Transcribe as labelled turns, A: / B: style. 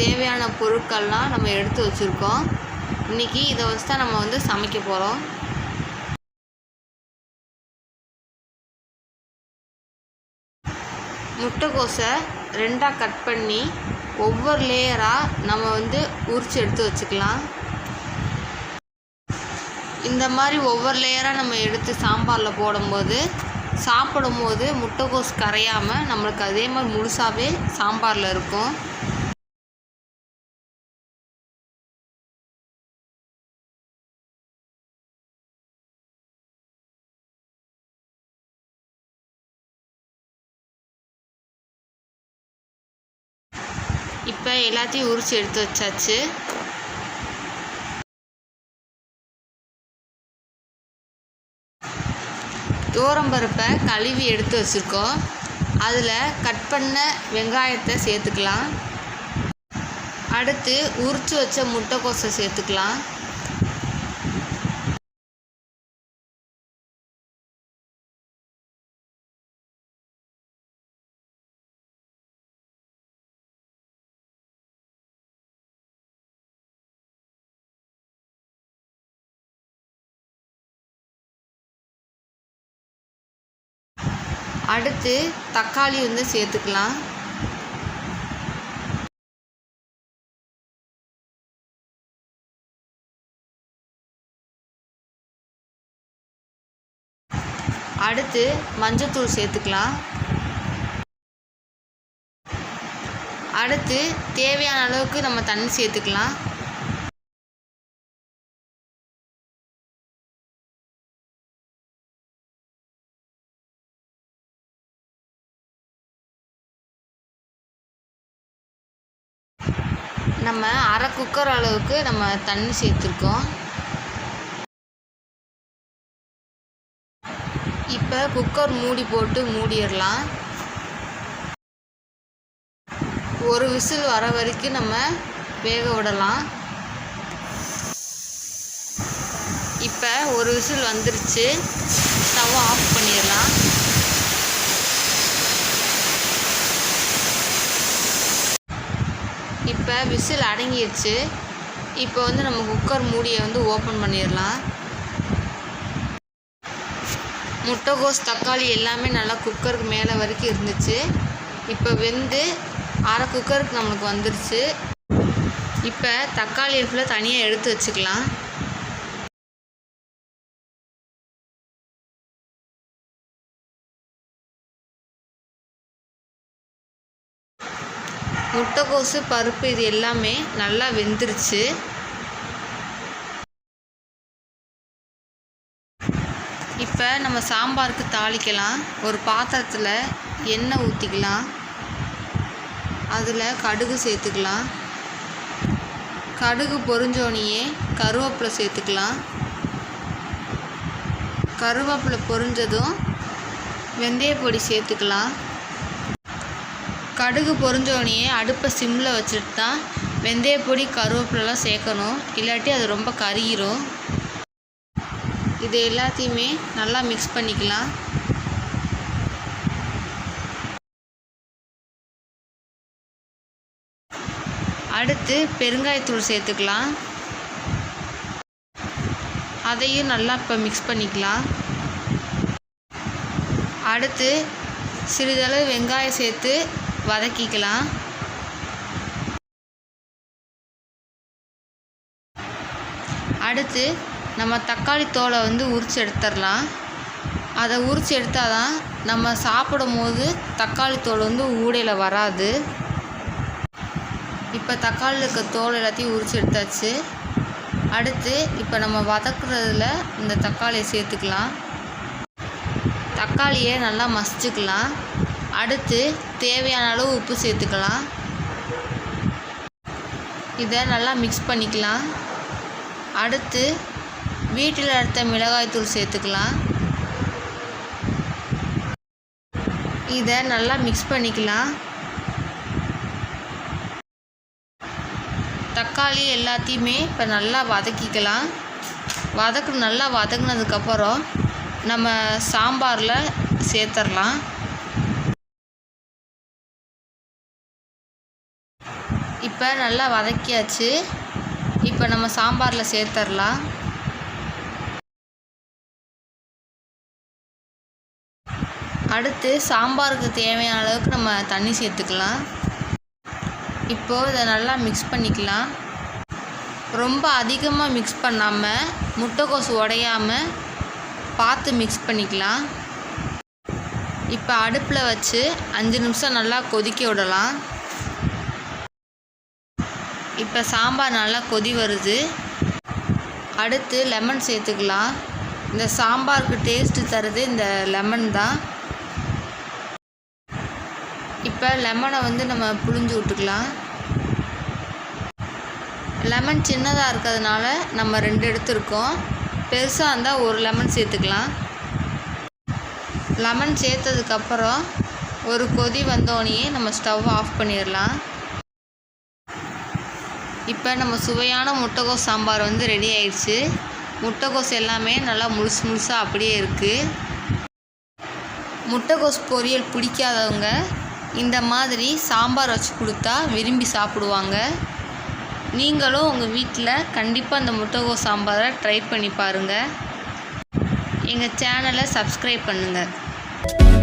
A: தேவையான பொருட்கள்லாம் நம்ம எடுத்து வச்சுருக்கோம். இன்றைக்கி இதை வச்சு தான் நம்ம வந்து சமைக்க போகிறோம் முட்டைக்கோஸை ரெண்டாக கட் பண்ணி ஒவ்வொரு லேயராக நம்ம வந்து உரித்து எடுத்து வச்சுக்கலாம். இந்த மாதிரி ஒவ்வொரு லேயராக நம்ம எடுத்து சாம்பாரில் போடும்போது சாப்பிடும்போது முட்டைக்கோஸ் கரையாமல் நம்மளுக்கு அதே மாதிரி முழுசாகவே சாம்பாரில் இருக்கும். இப்போ எல்லாத்தையும் உரித்து எடுத்து வச்சாச்சு. பருப்பை கழுவி எடுத்து வச்சுருக்கோம். அதில் கட் பண்ண வெங்காயத்தை சேர்த்துக்கலாம். அடுத்து உரித்து வச்ச முட்டைக்கோஸை சேர்த்துக்கலாம். அடுத்து தக்காளி வந்து சேர்த்துக்கலாம். அடுத்து மஞ்சத்தூள் சேர்த்துக்கலாம். அடுத்து தேவையான அளவுக்கு நம்ம தண்ணி சேர்த்துக்கலாம். நம்ம அரை குக்கர் அளவுக்கு நம்ம தண்ணி சேர்த்துருக்கோம். இப்போ குக்கர் மூடி போட்டு மூடிடலாம். ஒரு விசில் வர வரைக்கும் நம்ம வேக விடலாம். இப்போ ஒரு விசில் வந்துருச்சு. ஸ்டவ் ஆஃப் பண்ணிடலாம். விசில் அடங்கிடுச்சு இப்போ வந்து நம்ம குக்கர் மூடியை வந்து ஓப்பன் பண்ணிடலாம். முட்டைகோஸ் தக்காளி எல்லாமே நல்லா குக்கருக்கு மேலே வரைக்கும் இருந்துச்சு. இப்போ வெந்து அரை குக்கருக்கு நம்மளுக்கு வந்துருச்சு. இப்போ தக்காளி ஃபுல்லாக தனியாக எடுத்து வச்சுக்கலாம். முட்டைக்கோசு பருப்பு இது எல்லாமே நல்லா வெந்துருச்சு. இப்போ நம்ம சாம்பாருக்கு தாளிக்கலாம். ஒரு பாத்திரத்தில் எண்ணெய் ஊற்றிக்கலாம் அதில் கடுகு சேர்த்துக்கலாம். கடுகு பொரிஞ்சோனையே கருவேப்பிலை சேர்த்துக்கலாம். கருவேப்பிலை பொரிஞ்சதும் வெந்தயப்பொடி சேர்த்துக்கலாம். கடுகு பொரிஞ்சோடனே அடுப்பை சிம்மில் வச்சுட்டு தான் வெந்தயப்பொடி கருவேப்பிலலாம் சேர்க்கணும். இல்லாட்டி அது ரொம்ப கருகிரும். இது எல்லாத்தையுமே நல்லா மிக்ஸ் பண்ணிக்கலாம். அடுத்து பெருங்காயத்தூள் சேர்த்துக்கலாம். அதையும் நல்லா இப்போ மிக்ஸ் பண்ணிக்கலாம். அடுத்து சிறிதளவு வெங்காயம் சேர்த்து வதக்கிக்கலாம். அடுத்து நம்ம தக்காளி தோலை வந்து உரித்து எடுத்துடலாம். அதை உரித்து எடுத்தால் தான் நம்ம சாப்பிடும் போது தக்காளி தோல் வந்து ஊடையில் வராது. இப்போ தக்காளியில் இருக்க தோல் எல்லாத்தையும் உரித்து எடுத்தாச்சு. அடுத்து இப்போ நம்ம வதக்குறதுல இந்த தக்காளியை சேர்த்துக்கலாம். தக்காளியை நல்லா மசிச்சுக்கலாம். அடுத்து தேவையான அளவு உப்பு சேர்த்துக்கலாம். இதை நல்லா மிக்ஸ் பண்ணிக்கலாம். அடுத்து வீட்டில் அரைத்த மிளகாய்த்தூள் சேர்த்துக்கலாம். இதை நல்லா மிக்ஸ் பண்ணிக்கலாம். தக்காளி எல்லாத்தையுமே இப்போ நல்லா வதக்கிக்கலாம். வதக்கு நல்லா வதக்குனதுக்கப்புறம் நம்ம சாம்பாரில் சேர்த்துடலாம் இப்போ நல்லா வதக்கியாச்சு. இப்போ நம்ம சாம்பாரில் சேர்த்துடலாம் அடுத்து சாம்பாருக்கு தேவையான அளவுக்கு நம்ம தண்ணி சேர்த்துக்கலாம். இப்போது இதை நல்லா மிக்ஸ் பண்ணிக்கலாம். ரொம்ப அதிகமாக மிக்ஸ் பண்ணாமல் முட்டைக்கோசு உடையாமல் பார்த்து மிக்ஸ் பண்ணிக்கலாம். இப்போ அடுப்பில் வச்சு அஞ்சு நிமிஷம் நல்லா கொதிக்க விடலாம். இப்போ சாம்பார் நல்லா கொதி வருது. அடுத்து லெமன் சேர்த்துக்கலாம். இந்த சாம்பாருக்கு டேஸ்ட்டு தருது இந்த லெமன் தான். இப்போ லெமனை வந்து நம்ம புழிஞ்சு விட்டுக்கலாம். லெமன் சின்னதாக இருக்கிறதுனால நம்ம ரெண்டு எடுத்துருக்கோம். பெருசாக இருந்தால் ஒரு லெமன் சேர்த்துக்கலாம். லெமன் சேர்த்ததுக்கப்புறம் ஒரு கொதி வந்தோடனே நம்ம ஸ்டவ் ஆஃப் பண்ணிடலாம். இப்போ நம்ம சுவையான முட்டைகோஸ் சாம்பார் வந்து ரெடி ஆயிடுச்சு. முட்டைகோஸ் எல்லாமே நல்லா முழுசு முழுசாக அப்படியே இருக்குது முட்டைகோஸ் பொரியல் பிடிக்காதவங்க இந்த மாதிரி சாம்பார் வச்சு கொடுத்தா விரும்பி சாப்பிடுவாங்க. நீங்களும் உங்கள் வீட்டில் கண்டிப்பாக அந்த முட்டைகோஸ் சாம்பாரை ட்ரை பண்ணி பாருங்கள் எங்கள் சேனலை சப்ஸ்கிரைப் பண்ணுங்கள்